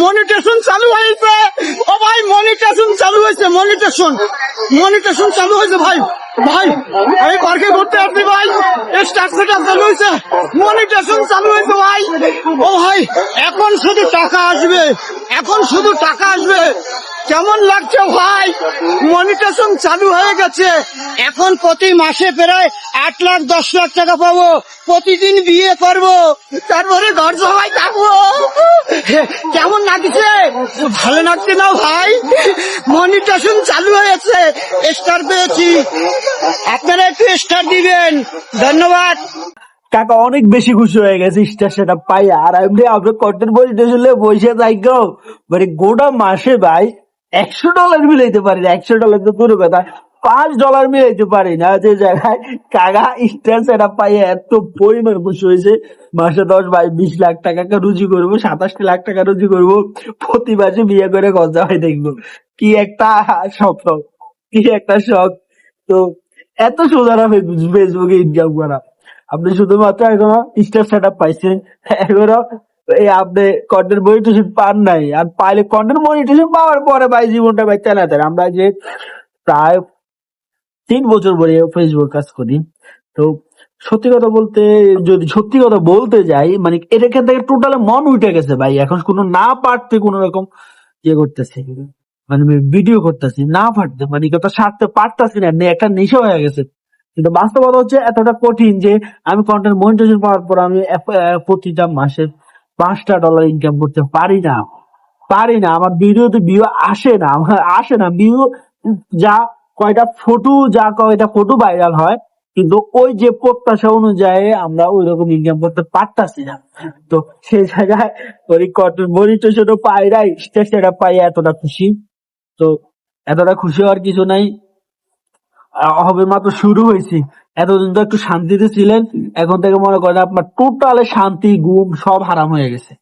Monetisation চালু হয়েছে। ও ভাই মনিটেশন চালু হয়েছে মনিটেশন মনিটেশন চালু হয়েছে, ভাই ভাই আমি পার্কে ঘুরতে আসছি ভাই। স্টার্ট সেটা চালু হয়েছে। মনিটেশন চালু হয়েছে, ভাই। ও ভাই, এখন শুধু টাকা আসবে। এখন শুধু টাকা আসবে। কেমন লাগছে, ভাই? মনিটেশন চালু হয়ে গেছে। এখন প্রতি মাসে প্রায় আট লাখ, দশ লাখ টাকা পাবো। প্রতিদিন বিয়ে করব। তারপরে ঘর সবাই থাকব। কেমন লাগছে? ভালো লাগছে না ভাই? মনিটেশন চালু হয়েছে স্টার পেয়েছি। আপনারা একটু স্টার দিবেন। ধন্যবাদ। কাকা, অনেক বেশি খুশি হয়ে গেছে স্টার সেটা পাই। আর এমনি আমরা কন্টেন্ট বলতে শুনলে বসে যাই গো। মানে গোটা মাসে ভাই, একশো ডলার মিলাইতে পারি একশো ডলার তো দূর কথা। পাঁচ ডলার মিলাইতে পারি না, যে জায়গায় কাকা স্টার সেটা পাইয়ে এত পরিমাণ খুশি হয়েছে। মাসে দশ বাই বিশ লাখ টাকা রুজি করব সাতাশটি লাখ টাকা রুজি করব, প্রতি মাসে বিয়ে করে গজা হয় দেখব। কি একটা স্বপ্ন, কি একটা শখ। তো এত সোজা না ফেসবুকে ইনকাম করা। আপনি শুধুমাত্র এখনও স্টার সেট আপ পাইছেন। এখনও এই আপনি কন্টেন্ট মনিটেশন পান নাই। আর পাইলে কন্টেন্ট মনিটেশন পাওয়ার পরে ভাই জীবনটা ভাই চালাতে হবে। আমরা যে প্রায় তিন বছর পরে ফেসবুক কাজ করি। তো সত্যি কথা বলতে, যদি সত্যি কথা বলতে যাই মানে এটা এখান থেকে টোটাল মন উঠে গেছে ভাই। এখন কোনো না পারতে কোনো রকম ইয়ে করতেছে। মানে ভিডিও করতেছি, না পারতে মানে কথা সারতে পারতাছি না একটা নেশা হয়ে গেছে। কিন্তু বাস্তবতা হচ্ছে এতটা কঠিন যে আমি কন্টেন্ট মনিটাইজেশন পাওয়ার পর আমি প্রতিটা মাসে পাঁচটা ডলার ইনকাম করতে পারি না। পারি না, আমার ভিডিওতে ভিউ আসে না আসে না। ভিউ যা কয়টা ফটো যা কয়টা ফটো ভাইরাল হয়, কিন্তু ওই যে প্রত্যাশা অনুযায়ী আমরা ওই রকম ইনকাম করতে পারতাছি না। তো সেই জায়গায় ওই কন্টেন্ট মনিটাইজেশনও পাই নাই সেটা পাই এতটা খুশি। তো এতটা খুশি হওয়ার কিছু নাই। হবে মাত্র শুরু হয়েছি। এতদিন তো একটু শান্তিতে ছিলেন, এখন থেকে মনে করেন আপনার টোটালে শান্তি, ঘুম সব হারাম হয়ে গেছে।